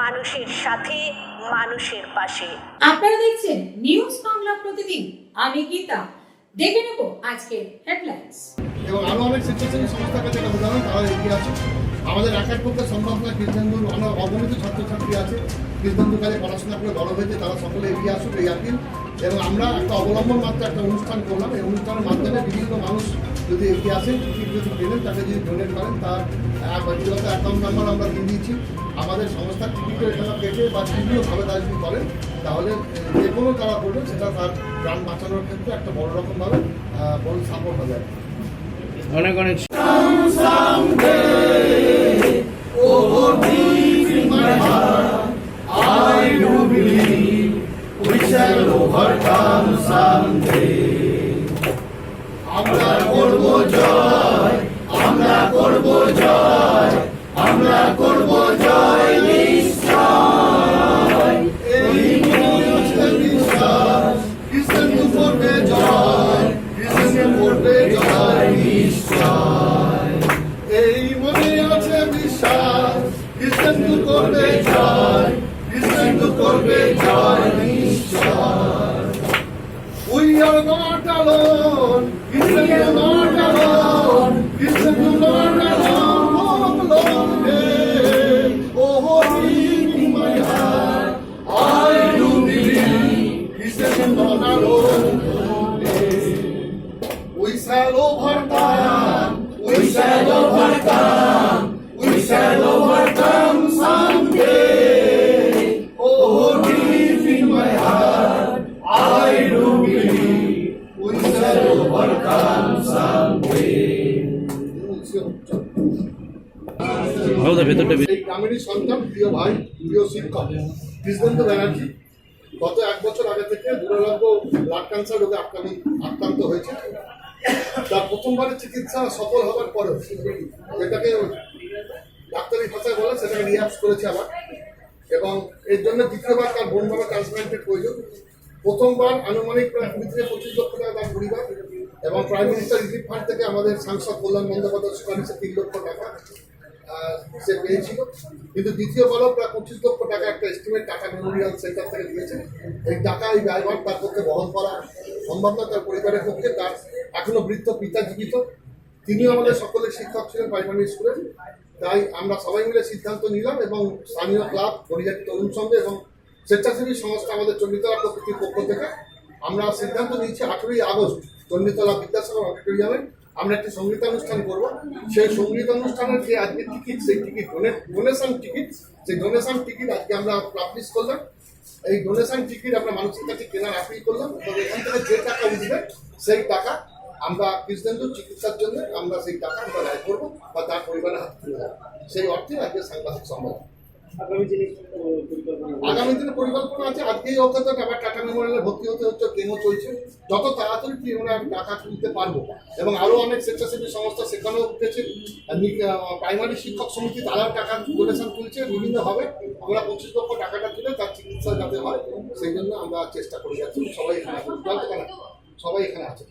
মানুষের সাথে মানুষের পাশে। আপনারা দেখছেন নিউজ বাংলা প্রতিদিন। আমি গীতা। দেখে নেব আজকের হেডলাইন্স এবং আরও অনেক স্বেচ্ছাসেবী সংস্থার কাছে একটা উদাহরণ তারা এগিয়ে আছে। আমাদের একার পক্ষে সম্ভব না কৃষ্ণেন্দুর অনেক অগণিত ছাত্রছাত্রী আছে। কৃষ্ণেন্দু পড়াশোনা করে বড় হয়েছে তারা সকলে এগিয়ে আসুক এই আপিল। এবং আমরা একটা অবলম্বন মাত্র একটা অনুষ্ঠান করলাম এই অনুষ্ঠানের মাধ্যমে বিভিন্ন মানুষ যদি এগিয়ে আসেন টিকিট যদি পেলেন তাকে যদি ডোনেট করেন, তার ব্যক্তিগত অ্যাকাউন্ট নাম্বার আমরা দিয়ে দিয়েছি আমাদের সংস্থার টিকিটের টাকা কেটে বা বিভিন্নভাবে তারা যদি করেন, তাহলে যে কোনো তারা করবেন সেটা তার প্রাণ বাঁচানোর ক্ষেত্রে একটা বড় রকমভাবে বড় সাপোর্ট কি। অনেক অনেক কৃষ্ণ করবে জয় কৃষ্ণ করবে জয় নিশ্চয় not alone. It's a good Lord alone. All alone. Hey. Oh, deep in my heart, I do believe It's a someday. ভেতরটা এই সন্তান, প্রিয় ভাই, প্রিয় শিক্ষক, কৃষ্ণেন্দু ব্যানার্জি। গত এক বছর আগে থেকে দুরারোগ্য ব্লাড ক্যান্সার রোগে আক্রান্ত আক্রান্ত হয়েছে। তার প্রথমবারের চিকিৎসা সফল হওয়ার পরেও যেটাকে ডাক্তারি ভাষায় বলে সেটাকে রিয়াক্স করেছে আবার। এবং এর জন্য দ্বিতীয়বার তার বোন বাবা ট্রান্সপ্লান্টের প্রয়োজন। প্রথমবার আনুমানিক প্রায় কুড়ি থেকে পঁচিশ লক্ষ টাকা তার পরিবার এবং প্রাইম মিনিস্টার রিলিফ ফান্ড থেকে আমাদের সাংসদ কল্যাণ বন্দ্যোপাধ্যায় সুপারিশে তিন লক্ষ টাকা। সে পেয়েছিল। কিন্তু দ্বিতীয়বারও প্রায় পঁচিশ লক্ষ টাকা একটা এস্টিমেট টাকা মেমোরিয়াল সেন্টার থেকে দিয়েছে। এই টাকা এই ব্যয়ভার তার পক্ষে বহন করা সম্ভব না তার পরিবারের পক্ষে। তার এখনও বৃদ্ধ পিতা জীবিত। তিনিও আমাদের সকলের শিক্ষক ছিলেন প্রাইমারি স্কুলের তাই আমরা সবাই মিলে সিদ্ধান্ত নিলাম এবং স্থানীয় ক্লাব পরিজাতি তরুণ সংঘ এবং স্বেচ্ছাসেবী সংস্থা আমাদের চণ্ডীতলা প্রকৃতির পক্ষ থেকে আমরা সিদ্ধান্ত নিয়েছি আঠেরোই আগস্ট চণ্ডীতলা বিদ্যাসাগর অডিটোরিয়ামে আমরা একটি সঙ্গীতানুষ্ঠান করব। সেই সঙ্গীতানুষ্ঠানের যে আজকে টিকিট সেই টিকিট ডোনেশন টিকিট সেই ডোনেশন টিকিট আজকে আমরা পাবলিশ করলাম। এই ডোনেশন টিকিট আমরা মানুষের কাছে কেনার আপিল করলাম। তবে এখান থেকে যে টাকা উঠবে, সেই টাকা আমরা কৃষ্ণেন্দুর চিকিৎসার জন্য আমরা সেই টাকা আমরা ব্যয় করব বা তার পরিবারের হাত তুলে দেবো। সেই অর্থে আজকে সাংবাদিক সম্মেলন। আগামী দিনে পরিকল্পনা আছে? আজকেই অন্তত আবার টাটা মেমোরিয়ালে ভর্তি হতে হচ্ছে কেমো চলছে। যত তাড়াতাড়ি আমরা টাকা তুলতে পারব। এবং আরও অনেক স্বেচ্ছাসেবী সংস্থা সেখানেও উঠেছে। প্রাইমারি শিক্ষক সমিতি, তারাও টাকা ডোনেশন তুলছে বিভিন্নভাবে আমরা পঁচিশ লক্ষ টাকাটা তুলে তার চিকিৎসা যাতে হয়, সেই জন্য আমরা চেষ্টা করে যাচ্ছি। সবাই এখানে? সবাই এখানে আছে।